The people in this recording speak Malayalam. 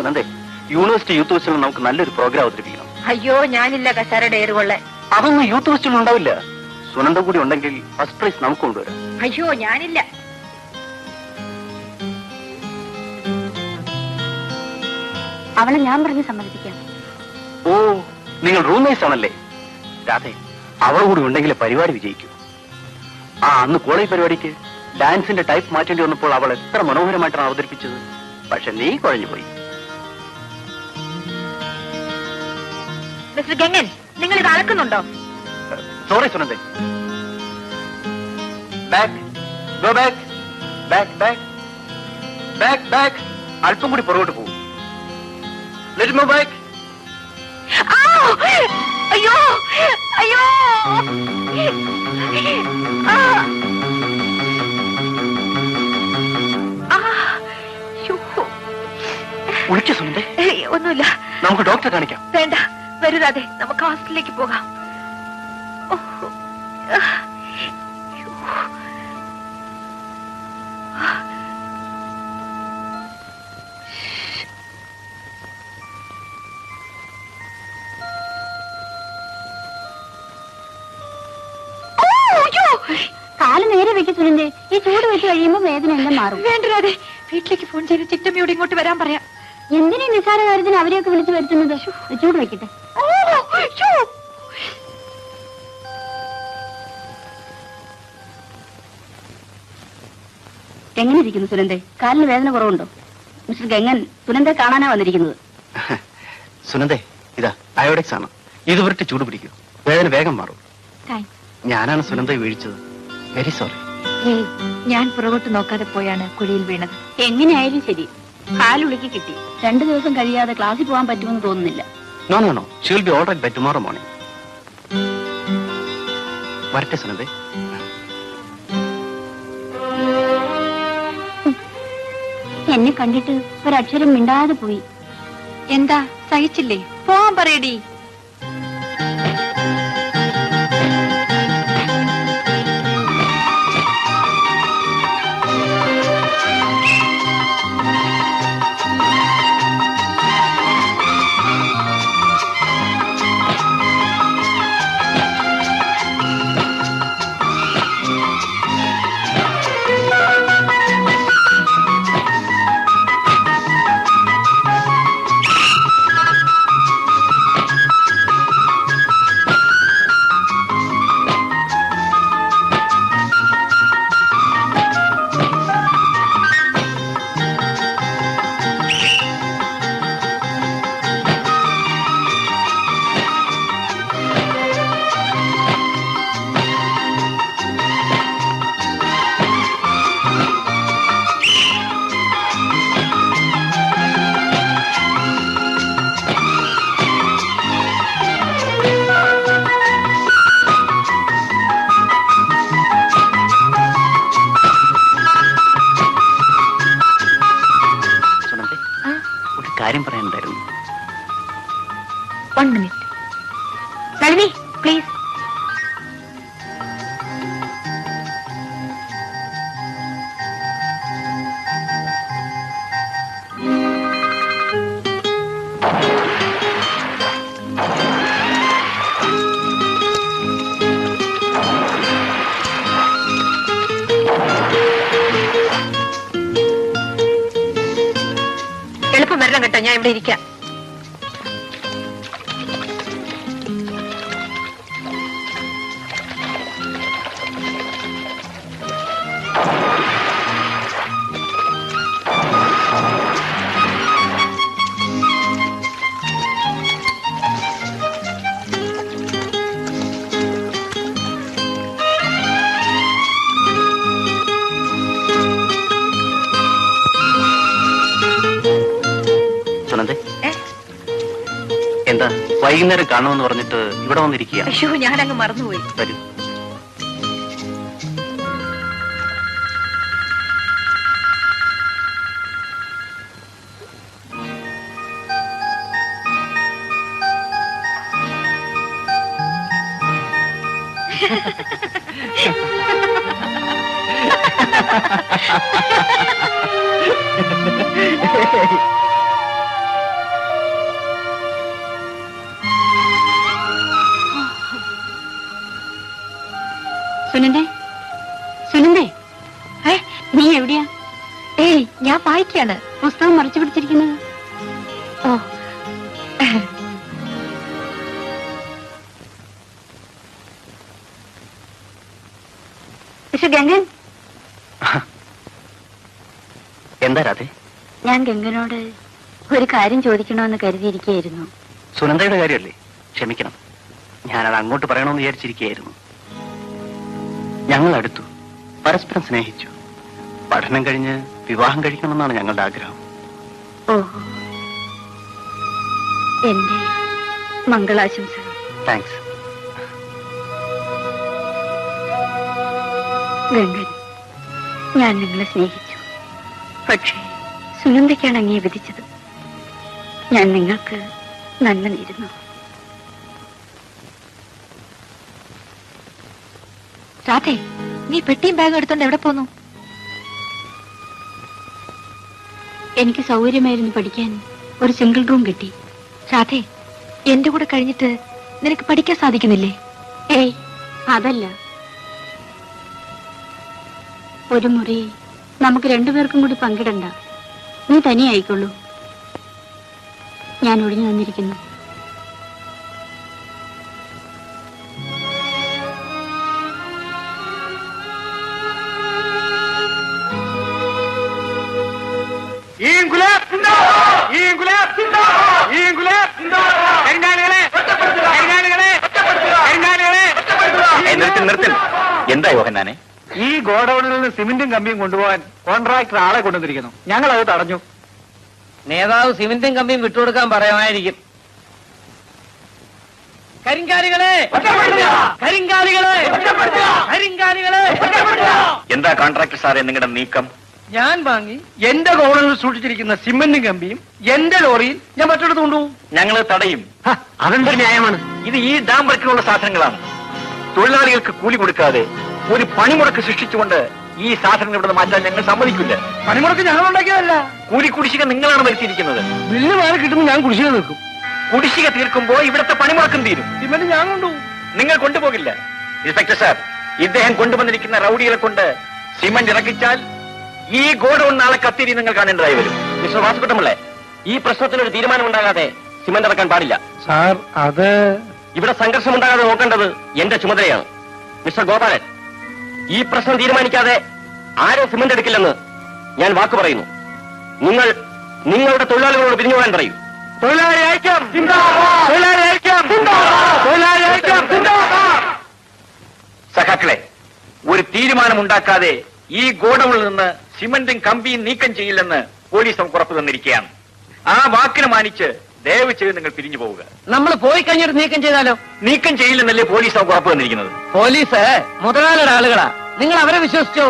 സുനന്ദേ യൂണിവേഴ്സിറ്റി യൂത്ത് ഫെസ്റ്റിവൽ നമുക്ക് നല്ലൊരു പ്രോഗ്രാം അവതരിപ്പിക്കണം. അയ്യോ ഞാനില്ല കസാരയുടെ ഏറുകൊള്ളെ അതൊന്നും യൂത്ത് ഫെസ്റ്റിവൽ ഉണ്ടാവില്ല. സുനന്ദ കൂടി ഉണ്ടെങ്കിൽ ഫസ്റ്റ് പ്രൈസ് നമുക്ക് കൊണ്ടുവരാം. അയ്യോ ഞാനില്ല. അവളെ ഞാൻ പറഞ്ഞ് സമ്മതിപ്പിക്കാം. ഓ നിങ്ങൾ റൂംമേറ്റ്സ് ആണല്ലേ? രാധേ അവൾ കൂടി ഉണ്ടെങ്കിൽ പരിപാടി വിജയിക്കൂ. ആ അന്ന് കോളേജ് പരിപാടിക്ക് ഡാൻസിന്റെ ടൈപ്പ് മാറ്റേണ്ടി വന്നപ്പോൾ അവൾ എത്ര മനോഹരമായിട്ടാണ് അവതരിപ്പിച്ചത്. പക്ഷെ നീ കുഴഞ്ഞു പോയി മിസ്റ്റർ ഗംഗൻ നിങ്ങൾ ഇത് അളക്കുന്നുണ്ടോ sorry Sunanda. Back go back back back back back അല്പം കൂടി പുറകോട്ട് പോകും ലെറ്റ് മോ ബാക്ക് ആ! അയ്യോ! അയ്യോ. ഒഴിച്ചു സുനന്ദേ. ഒന്നുമില്ല. നമുക്ക് ഡോക്ടറെ കാണിക്കാം. വേണ്ട. വലുതാതെ നമുക്ക് ഹോസ്റ്റലിലേക്ക് പോകാം. കാൽ നേരെ വെക്ക് ഈ ചൂട് വെച്ച് കഴിയുമ്പോ വേദന എല്ലാം മാറും. വേണ്ടരാതെ വീട്ടിലേക്ക് ഫോൺ ചെയ്ത് ചിറ്റമ്മയോട് ഇങ്ങോട്ട് വരാൻ പറയാം. എന്തിനാ നിസാര നിസ്സാര കാര്യത്തിന് അവരെയൊക്കെ വിളിച്ചു വരുത്തുന്നത്? ചൂട് വെക്കട്ടെ. എങ്ങനെ ഇരിക്കുന്നു സുനന്ദ? കാലിന് വേദന കുറവുണ്ടോ? മിസ്റ്റർ ഗംഗൻ സുനന്ദയെ കാണാനാ വന്നിരിക്കുന്നത്. സുനന്ദ ഇതാ അയോഡെക്സ് ആണ്. ഇത് വരട്ട് ചൂട് പിടിക്കൂ. വേദന വേഗം മാറും. ഞാനാണ് സുനന്ദ വീഴ്ചത് വെരി സോറി ഞാൻ പുറകോട്ട് നോക്കാതെ പോയാണ് കുഴിയിൽ വീണത്. എങ്ങനെയായാലും ശരി. കാലുളുക്കി കിട്ടി. രണ്ടു ദിവസം കഴിയാതെ ക്ലാസ്സിൽ പോകാൻ പറ്റുമെന്ന് തോന്നുന്നില്ല. No no no she'll will be all right bye tomorrow morning വരട്ടെ സുനന്ദേ എന്നെ കണ്ടിട്ട് ഒരക്ഷരം മിണ്ടാതെ പോയി. എന്താ സഹിച്ചില്ലേ? പോവാൻ പറയടി. Minute. നളിനി പ്ലീസ് ഞാൻ ഇവിടെ ഇരിക്കാം സുനന്ദ എന്താ വൈകുന്നേരം കാണുമെന്ന് പറഞ്ഞിട്ട് ഇവിടെ വന്നിരിക്കുക? അയ്യോ ഞാൻ അങ്ങ് മറന്നുപോയി. വരൂ. Ha ha ha ha! സുനന്ദേ സുനന്ദേ. ഏ നീ എവിടെയാ? ഏയ് ഞാൻ വായിക്കാണ് പുസ്തകം മറിച്ചു പിടിച്ചിരിക്കുന്നത്. ഓ. മിസ്റ്റർ ഗംഗൻ? എന്താ രാധേ? ഞാൻ ഗംഗനോട് ഒരു കാര്യം ചോദിക്കണമെന്ന് കരുതിയിരിക്കുകയായിരുന്നു. സുനന്ദയുടെ കാര്യമല്ലേ? ക്ഷമിക്കണം. ഞാനത് അങ്ങോട്ട് പറയണമെന്ന് വിചാരിച്ചിരിക്കുകയായിരുന്നു. ഞങ്ങൾ അടുത്തു പരസ്പരം സ്നേഹിച്ചു. പഠനം കഴിഞ്ഞ് വിവാഹം കഴിക്കണമെന്നാണ് ഞങ്ങളുടെ ആഗ്രഹം. എന്റെ മംഗളാശംസ താങ്ക്സ്. ഗംഗൻ ഞാൻ നിങ്ങളെ സ്നേഹിച്ചു. പക്ഷേ സുനന്ദയ്ക്കാണ് അങ്ങേ വിധിച്ചത്. ഞാൻ നിങ്ങൾക്ക് നന്മ നേരുന്നു. രാധേ നീ പെട്ടിയും ബാഗും എടുത്തോണ്ട് എവിടെ പോന്നു? എനിക്ക് സൗകര്യമായിരുന്നു പഠിക്കാൻ. ഒരു സിംഗിൾ റൂം കിട്ടി. രാധേ എന്റെ കൂടെ കഴിഞ്ഞിട്ട് നിനക്ക് പഠിക്കാൻ സാധിക്കുന്നില്ലേ? ഏയ് അതല്ല. ഒരു മുറി നമുക്ക് രണ്ടുപേർക്കും കൂടി പങ്കിടണ്ട. നീ തനിയായിക്കൊള്ളൂ. ഞാൻ ഒഴിഞ്ഞു വന്നിരിക്കുന്നു. നിർത്തി നിർത്തി. എന്താ യോഹന്നാനെ? ഈ ഗോഡൌണിൽ നിന്ന് സിമെന്റും കമ്പിയും കൊണ്ടുപോകാൻ കോൺട്രാക്ടർ ആളെ കൊണ്ടുവന്നിരിക്കുന്നു. ഞങ്ങൾ അത് തടഞ്ഞു. നേതാവ് സിമെന്റും കമ്പിയും വിട്ടുകൊടുക്കാൻ പറയാമായിരിക്കും. കരിങ്കാലികളെ! കരിങ്കാലികളെ! കരിങ്കാലികളെ! എന്താ കോൺട്രാക്ടർ സാറേ നിങ്ങളുടെ നീക്കം? ഞാൻ വാങ്ങി എന്റെ ഗോഡൌണിൽ സൂക്ഷിച്ചിരിക്കുന്ന സിമെന്റും കമ്പിയും എന്റെ ലോറിയിൽ ഞാൻ മറ്റെടുത്ത് കൊണ്ടുപോകും. ഞങ്ങൾ തടയും. അതെന്തൊരു ന്യായമാണ്. ഇത് ഈ ഡാം വർക്കിനുള്ള സാധനങ്ങളാണ്. തൊഴിലാളികൾക്ക് കൂലി കൊടുക്കാതെ ഒരു പണിമുടക്ക് സൃഷ്ടിച്ചുകൊണ്ട് ഈ സാധനങ്ങൾ ഇവിടെ മാറ്റാൻ ഞങ്ങൾ സമ്മതിക്കില്ല. പണിമുടക്ക് ഞങ്ങൾ ഉണ്ടാക്കിയതല്ല. കൂലി കുടിശ്ശിക നിങ്ങളാണ് വരുത്തിയിരിക്കുന്നത്. ബില്ല് മാറി കിട്ടുമ്പോൾ ഞാൻ കുടിശ്ശിക നിൽക്കും കുടിശ്ശിക തീർക്കുമ്പോ ഇവിടുത്തെ പണിമുടക്കം തീരും. സിമെന്റ് ഞാൻ കൊണ്ടുപോകും. നിങ്ങൾ കൊണ്ടുപോകില്ല. ഇൻസ്പെക്ടർ സാർ ഇദ്ദേഹം കൊണ്ടുവന്നിരിക്കുന്ന റൌഡികളെ കൊണ്ട് സിമന്റ് ഇറക്കിച്ചാൽ ഈ ഗോഡൌൺ നാളെ കത്തിരി നിങ്ങൾ കാണേണ്ടതായി വരും. മിസ്റ്റർ വാസുക്കുട്ടമല്ലേ ഈ പ്രശ്നത്തിന് ഒരു തീരുമാനം ഉണ്ടാകാതെ സിമന്റ് ഇറക്കാൻ പാടില്ല. സാർ അത് ഇവിടെ സംഘർഷം ഉണ്ടാകാതെ നോക്കേണ്ടത് എന്റെ ചുമതലയാണ്. മിസ്റ്റർ ഗോപാലൻ ഈ പ്രശ്നം തീരുമാനിക്കാതെ ആരും സിമന്റ് എടുക്കില്ലെന്ന് ഞാൻ വാക്കു പറയുന്നു. നിങ്ങൾ നിങ്ങളുടെ തൊഴിലാളികളോട് പിരിഞ്ഞു പോകാൻ പറയൂ. തൊഴിലാളി ഐക്യം! തൊഴിലാളി ഐക്യം! തൊഴിലാളി ഐക്യം! സഖാക്കളെ ഒരു തീരുമാനമുണ്ടാക്കാതെ ഈ ഗോഡൌണിൽ നിന്ന് സിമന്റും കമ്പിയും നീക്കം ചെയ്യില്ലെന്ന് പോലീസ് നമുക്ക് ഉറപ്പ് തന്നിരിക്കുകയാണ് ആ വാക്കിന് മാനിച്ച് ദയവ് ചെയ്ത് നിങ്ങൾ പിരിഞ്ഞു പോവുക നമ്മൾ പോയി കഴിഞ്ഞിട്ട് നീക്കം ചെയ്താലോ നീക്കം ചെയ്യില്ലെന്നല്ലേ പോലീസ് നമുക്ക് ഉറപ്പ് തന്നിരിക്കുന്നത് പോലീസ് മുതലാളിയുടെ ആളുകളാ നിങ്ങൾ അവരെ വിശ്വസിച്ചോ